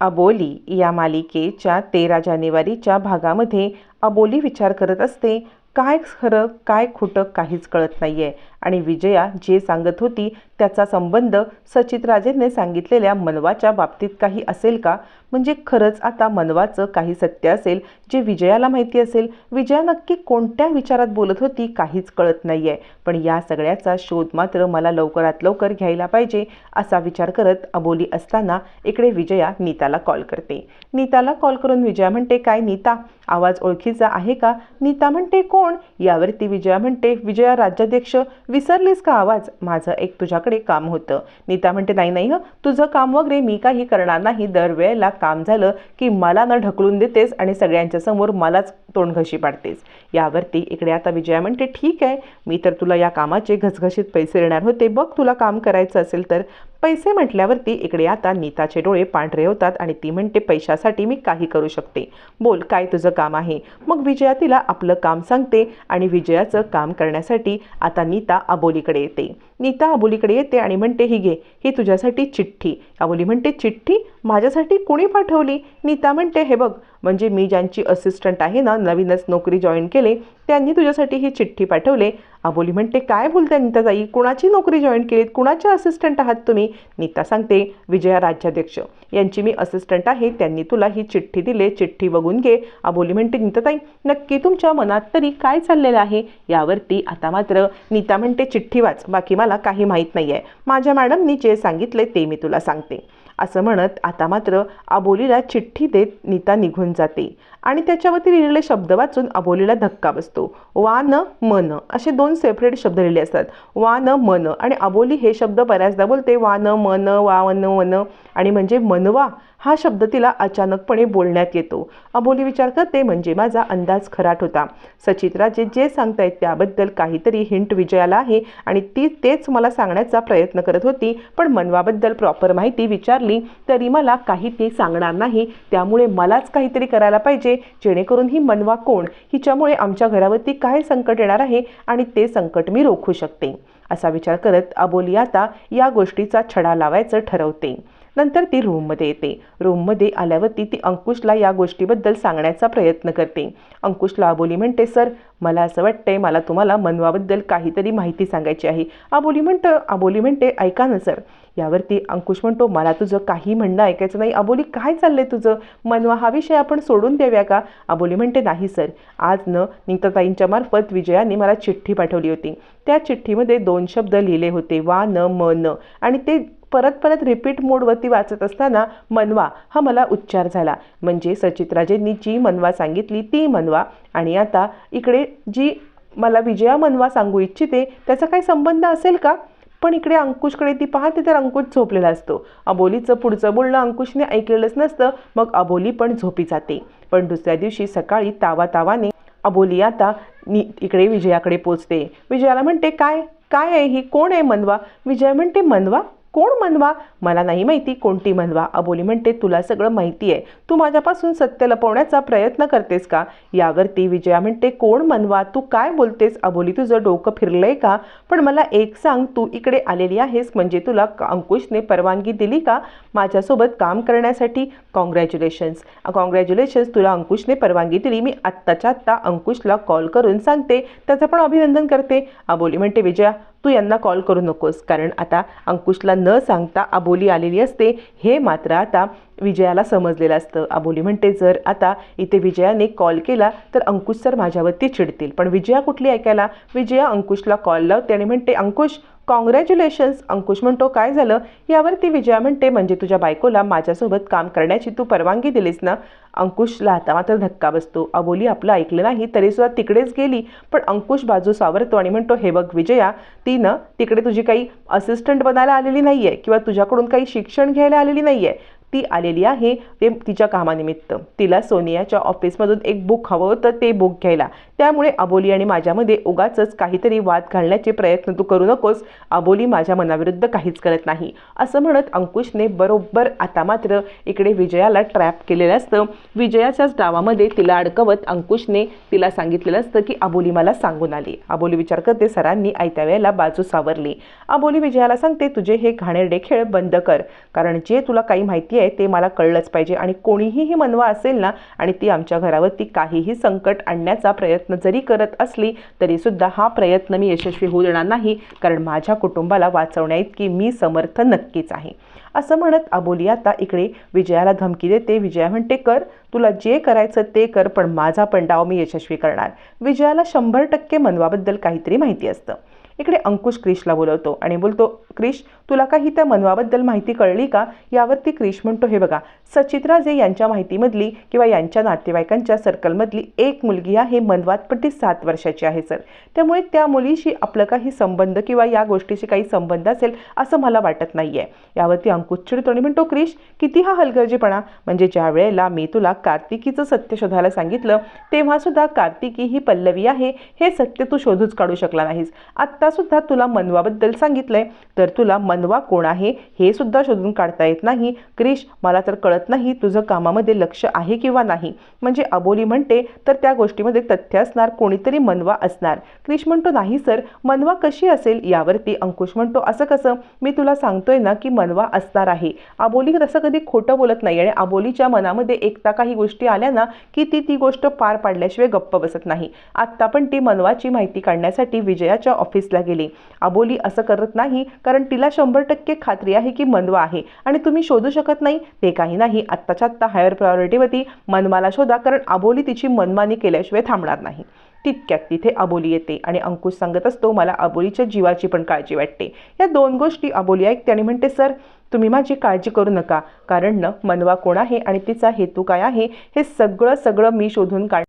अबोली या मालिकेच्या तेरा जानेवारीच्या भागामध्ये अबोली विचार करत असते काय खरं काय खोटं काहीच कळत नाही आहे आणि विजया जे सांगत होती त्याचा संबंध सचितराजेंनी सांगितलेल्या मनवाच्या बाबतीत काही असेल का? म्हणजे खरंच आता मनवाचं काही सत्य असेल जे विजयाला माहिती असेल. विजया नक्की कोणत्या विचारात बोलत होती काहीच कळत नाही आहे पण या सगळ्याचा शोध मात्र मला लवकरात लवकर घ्यायला पाहिजे असा विचार करत अबोली असताना इकडे विजया नीताला कॉल करते. नीताला कॉल करून विजया म्हणते काय नीता? आवाज ओळखीचा आहे का? नीता म्हणते कोण? यावरती विजया म्हणते विजया राज्याध्यक्ष विसरलीस का आवाज? माझं एक तुझ्या कामाकडे काम होतं. नीता म्हणते नाही नाही हं तुझं काम वगैरे मी काही करणार नाही. दरवेळेला काम झालं की मला न ढकलून देतेस आणि सगळ्यांच्या समोर मलाच तोंडघशी पाडतेस. यावरती इकडे आता विजया म्हणते ठीक आहे मी तर तुला या कामाचे घसघशीत पैसे देणार होते. बघ तुला काम करायचं असेल तर. पैसे म्हटल्यावरती इकडे आता नीताचे डोळे पांढरे होतात आणि ती म्हणते पैशासाठी मी काही करू शकते. बोल काय तुझं काम आहे? मग विजया तिला आपलं काम सांगते आणि विजयाचं काम करण्यासाठी आता नीता अबोलीकडे येते. नीता अबोलीकडे येते आणि म्हणते ही घे ही तुझ्यासाठी चिठ्ठी. अबोली म्हणते चिठ्ठी? माझ्यासाठी कोणी पाठवली? नीता म्हणते हे बघ म्हणजे मी ज्यांची असिस्टंट आहे ना नवीनच नोकरी जॉईन केले त्यांनी तुझ्यासाठी ही चिठ्ठी पाठवले. अबोली म्हणते काय बोलते नीताताई? कुणाची नोकरी जॉईन केलीत? कुणाच्या असिस्टंट आहात तुम्ही? नीता सांगते विजया राज्याध्यक्ष. यांची मी असिस्टंट आहे त्यांनी तुला ही चिठ्ठी दिले. चिठ्ठी बघून घे. अबोली म्हणते नीताताई नक्की तुमच्या मनात तरी काय चाललेलं आहे? यावरती आता मात्र नीता म्हणते चिठ्ठी वाच. बाकी मला काही माहीत नाही आहे माझ्या मॅडमनी जे सांगितले ते मी तुला सांगते. असं म्हणत आता मात्र अबोलीला चिठ्ठी देत नीता निघून जाते. आणि त्याच्यावरती लिहिलेले शब्द वाचून अबोलीला धक्का बसतो. वा न मन असे दोन सेपरेट शब्द लिहिले असतात. वा न मन आणि अबोली हे शब्द बऱ्याचदा बोलते. वा न मन वा वन वन आणि म्हणजे मनवा हा शब्द तिला अचानकपणे बोलण्यात येतो. अबोली विचार करते म्हणजे माझा अंदाज खराट होता. सचित्राजे जे सांगतायत त्याबद्दल काहीतरी हिंट विजयाला आहे आणि ती तेच मला सांगण्याचा प्रयत्न करत होती. पण मनवाबद्दल प्रॉपर माहिती विचारली तरी मला काही ती सांगणार नाही. त्यामुळे मलाच काहीतरी करायला पाहिजे. जेणेकरून ही मनवा कोण हिच्यामुळे आमच्या घरावरती काय संकट येणार आहे आणि ते संकट मी रोखू शकते. असा विचार करत अबोली आता या गोष्टीचा छडा लावायचं ठरवते. नंतर ती रूममध्ये येते. रूममध्ये आल्यावरती ती अंकुशला या गोष्टीबद्दल सांगण्याचा प्रयत्न करते. अंकुशला अबोली म्हणते सर मला असं वाटतंय मला तुम्हाला मनवाबद्दल काहीतरी माहिती सांगायची आहे. अबोली म्हणतं अबोली म्हणते ऐका ना सर. यावरती अंकुश म्हणतो मला तुझं काही म्हणणं ऐकायचं नाही. अबोली काय चाललंय तुझं? मनवा हा विषय आपण सोडून देऊया का? अबोली म्हणते नाही सर. आज न नीताताईंच्या मार्फत विजयाने मला चिठ्ठी पाठवली होती. त्या चिठ्ठीमध्ये दोन शब्द लिहिले होते वा न म न. आणि ते परत परत रिपीट मोडवरती वाचत असताना मनवा हा मला उच्चार झाला. म्हणजे सचित्राजेंनी जी मनवा सांगितली ती मनवा. आणि आता इकडे जी मला विजया मनवा सांगू इच्छिते त्याचा काही संबंध असेल का? पण इकडे अंकुशकडे ती पाहते तर अंकुश झोपलेला असतो. अबोलीचं पुढचं बोलणं अंकुशने ऐकलेलंच नसतं मग अबोली पण झोपी जाते. पण दुसऱ्या दिवशी सकाळी तावा तावाने अबोली आता नि इकडे विजयाकडे पोचते. विजयाला म्हणते काय? काय आहे ही? कोण आहे मनवा? विजय म्हणते मनवा कोण मनवा? मला नाही माहिती कोणती मनवा. अबोली म्हणते तुला सगळं माहिती आहे. तू माझ्यापासून सत्य लपवण्याचा प्रयत्न करतेस का? यावरती विजया म्हणते कोण मनवा? तू काय बोलतेस? अबोली तुझं डोकं फिरलंय का? पण मला एक सांग तू इकडे आलेली आहेस म्हणजे तुला अंकुशने परवानगी दिली का माझ्यासोबत काम करण्यासाठी? कॉंग्रॅच्युलेशन्स कॉंग्रॅच्युलेशन्स तुला अंकुशने परवानगी दिली. मी आत्ताच्या आत्ता अंकुशला कॉल करून सांगते. त्याचं पण अभिनंदन करते. अबोली म्हणते विजया तू यांना कॉल करू नकोस. कारण आता अंकुशला न सांगता अबोली आलेली असते हे मात्र आता विजयाला समजलेलं असतं. अबोली म्हणते जर आता इथे विजयाने कॉल केला तर अंकुश सर माझ्यावरती चिडतील. पण विजया कुठली ऐकायला? विजया अंकुशला कॉल लावते आणि म्हणते अंकुश कॉंग्रॅच्युलेशन्स अंकुश म्हणतो काय झालं? यावरती विजया म्हणते म्हणजे तुझ्या बायकोला माझ्यासोबत काम करण्याची तू परवानगी दिलीस ना? अंकुशला आता मात्र धक्का बसतो. अबोली आपलं ऐकलं नाही तरीसुद्धा तिकडेच गेली. पण अंकुश बाजू सावरतो आणि म्हणतो हे बघ विजया ती ना तिकडे तुझी काही असिस्टंट बनायला आलेली नाही आहे किंवा तुझ्याकडून काही शिक्षण घ्यायला आलेली नाही आहे ती आलेली आहे ते तिच्या कामानिमित्त. तिला सोनियाच्या ऑफिसमधून एक बुक हवं होतं ते बुक घ्यायला. त्यामुळे अबोली आणि माझ्यामध्ये उगाचच काहीतरी वाद घालण्याचे प्रयत्न तू करू नकोस. अबोली माझ्या मनाविरुद्ध काहीच करत नाही. असं म्हणत अंकुशने बरोबर आता मात्र इकडे विजयाला ट्रॅप केलेलं असतं. विजयाच्याच डावामध्ये तिला अडकवत अंकुशने तिला सांगितलेलं असतं की अबोली मला सांगून आली. अबोली विचार करते सरांनी आयत्या वेळेला बाजू सावरली. अबोली विजयाला सांगते तुझे हे घाणेरडे खेळ बंद कर. कारण जे तुला काही माहिती आहे आहे ते मला कळलंच पाहिजे. आणि कोणीही ही मनवा असेल ना आणि ती आमच्या घरावरती काहीही संकट आणण्याचा प्रयत्न जरी करत असली तरीसुद्धा हा प्रयत्न मी यशस्वी होऊ देणार नाही कारण माझ्या कुटुंबाला वाचवण्या इतकी मी समर्थ नक्कीच आहे. असं म्हणत अबोली आता इकडे विजयाला धमकी देते. विजया म्हणते कर तुला जे करायचं ते कर पण माझा पण डाव मी यशस्वी करणार. विजयाला शंभर टक्के मनवाबद्दल काहीतरी माहिती असतं. इकडे अंकुश क्रिशला बोलवतो आणि बोलतो क्रिश तुला काही त्या मनवाबद्दल माहिती कळली का? यावरती क्रिश म्हणतो हे बघा सचित्रा जे यांच्या माहितीमधली किंवा यांच्या नातेवाईकांच्या सर्कलमधली एक मुलगी आहे मनवात पण ती सात वर्षाची आहे सर. त्यामुळे त्या मुलीशी आपलं काही संबंध किंवा या गोष्टीशी काही संबंध असेल असं मला वाटत नाही आहे यावरती अंकुश चिडतो आणि म्हणतो क्रिश किती हा हलगर्जीपणा? म्हणजे ज्या वेळेला मी तुला कार्तिकीचं सत्य शोधायला सांगितलं तेव्हासुद्धा कार्तिकी ही पल्लवी आहे हे सत्य तू शोधूच काढू शकला नाहीस. आत्तासुद्धा तुला मनवाबद्दल सांगितलं आहे तर तुला मनवा कोण आहे हे सुद्धा शोधून काढता येत नाही. क्रिश मला तर कळत नाही तुझं कामामध्ये लक्ष आहे किंवा नाही. म्हणजे अबोली म्हणते तर त्या गोष्टीमध्ये तथ्य असणार कोणीतरी मनवा असणार. क्रिश म्हणतो नाही सर. मनवा कशी असेल यावरती अंकुश म्हणतो असं कसं? मी तुला सांगतोय ना की मनवा असणार आहे. अबोली तसं कधी खोटं बोलत नाही आणि अबोलीच्या मनामध्ये एकता काही गोष्टी आल्या ना की ती ती गोष्ट पार पाडल्याशिवाय गप्प बसत नाही. आत्ता पण ती मनवाची माहिती काढण्यासाठी विजयाच्या ऑफिसला गेली. अबोली असं करत नाही कारण तिला शंभर टक्के खात्री आहे की मनवा आहे. आणि तुम्ही शोधू शकत नाही ते काही नाही. आत्ताच्या आत्ता हायर प्रायोरिटीवरती मनमाला शोधा कारण अबोली तिची मनमानी केल्याशिवाय थांबणार नाही. तितक्यात तिथे अबोली येते आणि अंकुश सांगत असतो मला अबोलीच्या जीवाची पण काळजी वाटते. या दोन गोष्टी अबोली ऐकते आणि म्हणते सर तुम्ही माझी काळजी करू नका. कारण न मनवा कोण आहे आणि तिचा हेतू काय आहे हे सगळं सगळं मी शोधून काढ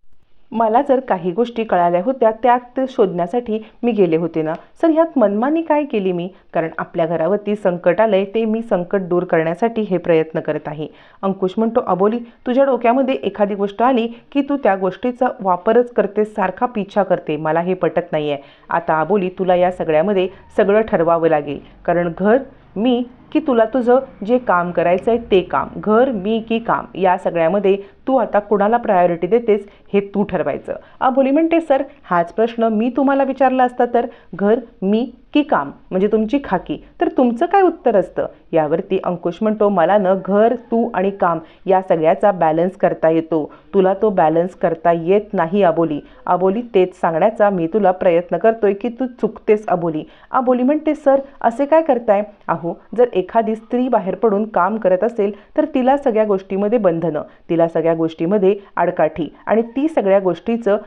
मला जर काही गोष्टी कळाल्या होत्या त्यात शोधण्यासाठी मी गेले होते ना. सर ह्यात मनमानी काय केली मी? कारण आपल्या घरावरती संकट आलंय ते मी संकट दूर करण्यासाठी हे प्रयत्न करत आहे. अंकुश म्हणतो अबोली तुझ्या डोक्यामध्ये एखादी गोष्ट आली की तू त्या गोष्टीचा वापरच करते सारखा पिछा करते. मला हे पटत नाही आहे आता अबोली तुला या सगळ्यामध्ये सगळं ठरवावं लागेल. कारण घर मी की तुला तुझं जे काम करायचं आहे ते काम घर मी की काम या सगळ्यामध्ये तू आता कुणाला प्रायोरिटी देतेस हे तू ठरवायचं. अबोली म्हणते सर हाच प्रश्न मी तुम्हाला विचारला असता तर घर मी की काम म्हणजे तुमची खाकी तर तुमचं काय उत्तर असतं? यावरती अंकुश म्हणतो मला न घर तू आणि काम या सगळ्याचा बॅलन्स करता येतो. तुला तो बॅलन्स करता येत नाही अबोली. अबोली तेच सांगण्याचा मी तुला प्रयत्न करतोय की तू चुकतेस अबोली. अबोली म्हणते सर असे काय करताय? अहो जर एखादी स्त्री बाहेर पडून काम करत असेल तर तिला सगळ्या गोष्टीमध्ये बंधनं तिला सगळ्या गोष्टीमध्ये आडकाठी आणि ती सगळ्या गोष्टीचं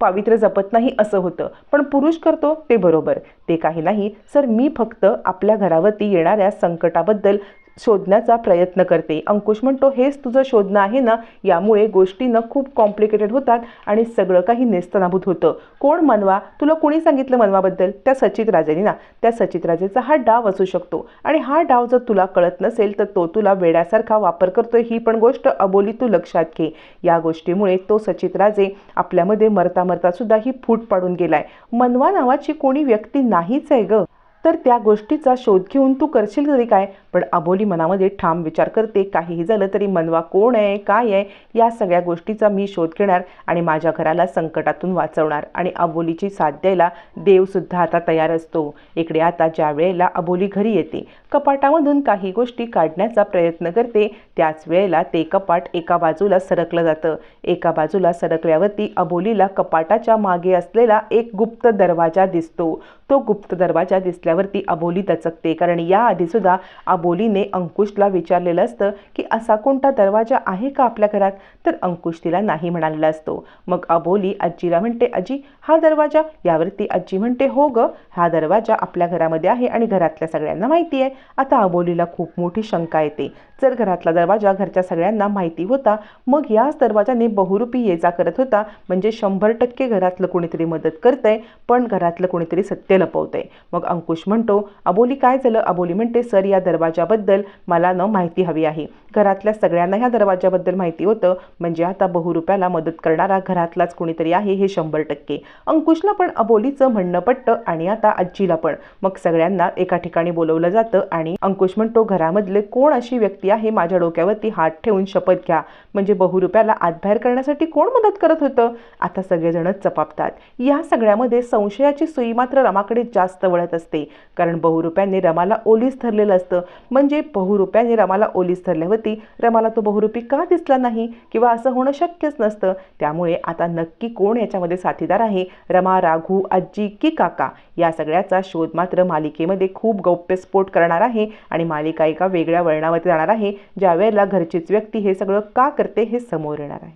पावित्र्य जपत नाही असं होतं. पण पुरुष करतो ते बरोबर. ते काही नाही. सर मी फक्त आपल्या घरावरती येणाऱ्या संकटाबद्दल शोधण्याचा प्रयत्न करते. अंकुश म्हणतो हेच तुझं शोधणं आहे ना? यामुळे गोष्टीनं खूप कॉम्प्लिकेटेड होतात आणि सगळं काही नेस्तनाभूत होतं. कोण मनवा? तुला कोणी सांगितलं मनवाबद्दल? त्या सचित राजेने ना. त्या सचित राजेचा हा डाव असू शकतो. आणि हा डाव जर तुला कळत नसेल तर तो तुला वेड्यासारखा वापर करतोय. ही पण गोष्ट अबोली तू लक्षात घे. या गोष्टीमुळे तो सचित राजे आपल्यामध्ये मरता मरता सुद्धा ही फूट पाडून गेलाय. मनवा नावाची कोणी व्यक्ती नाहीच आहे ग. तर त्या गोष्टीचा शोध घेऊन तू करशील तरी काय? पण अबोली मनामध्ये ठाम विचार करते काहीही झालं तरी मनवा कोण आहे काय आहे या सगळ्या गोष्टीचा मी शोध घेणार आणि माझ्या घराला संकटातून वाचवणार आणि अबोलीची साथ द्यायला देवसुद्धा आता तयार असतो. इकडे आता ज्या वेळेला अबोली घरी येते कपाटामधून काही गोष्टी काढण्याचा प्रयत्न करते त्याच वेळेला ते कपाट एका बाजूला सरकलं जातं. एका बाजूला सरकल्यावरती अबोलीला कपाटाच्या मागे असलेला एक गुप्त दरवाजा दिसतो. तो गुप्त दरवाजा दिसल्यावरती अबोली दचकते कारण याआधी सुद्धा अबोलीने अंकुशला विचारलेलं असतं की असा कोणता दरवाजा आहे का आपल्या घरात? तर अंकुश तिला नाही म्हणालेला असतो. मग अबोली आजीला म्हणते आजी हा दरवाजा? यावरती आजी म्हणते हो ग हा दरवाजा आपल्या घरामध्ये आहे आणि घरातल्या सगळ्यांना माहिती आहे. आता अबोलीला खूप मोठी शंका येते. जर घरातला दरवाजा घरच्या सगळ्यांना माहिती होता मग याच दरवाजाने बहुरूपी ये जा करत होता. म्हणजे शंभर टक्के घरातलं कोणीतरी मदत करतंय पण घरातलं कोणीतरी सत्य लपवतंय. मग अंकुश म्हणतो अबोली काय झालं? अबोली म्हणते सर या दरवाजाबद्दल मला न माहिती हवी आहे. घरातल्या सगळ्यांना ह्या दरवाजाबद्दल माहिती होतं. म्हणजे आता बहुरुप्याला मदत करणारा घरातलाच कोणीतरी आहे हे शंभर टक्के. अंकुशला पण अबोलीचं म्हणणं पटतं आणि आता आजीला पण. मग सगळ्यांना एका ठिकाणी बोलवलं जातं आणि अंकुश म्हणतो घरामधले कोण अशी व्यक्ती आहे माझ्या डोक्यावरती हात ठेवून शपथ घ्या. म्हणजे बहुरुप्याला आतबाहेर करण्यासाठी कोण मदत करत होतं? आता सगळेजणच चपापतात. या सगळ्यामध्ये संशयाची सुई मात्र रमाकडे जास्त वळत असते. कारण बहुरुप्याने रमाला ओलीस धरलेलं असतं. म्हणजे बहुरूप्याने रमाला ओलीस धरल्यावरती रमाला तो बहुरूपी का दिसला नाही? किंवा असं होणं शक्यच नसतं. त्यामुळे आता नक्की कोण याच्यामध्ये साथीदार आहे? रमा राघू आजी की काका? या सगळ्याचा शोध मात्र मालिकेमध्ये खूप गौप्यस्फोट करणार आहे. आणि मालिका एका वेगळ्या वळणामध्ये जाणार आहे ज्या वेळेला घरचीच व्यक्ती हे सगळं का करते हे समोर येणार आहे.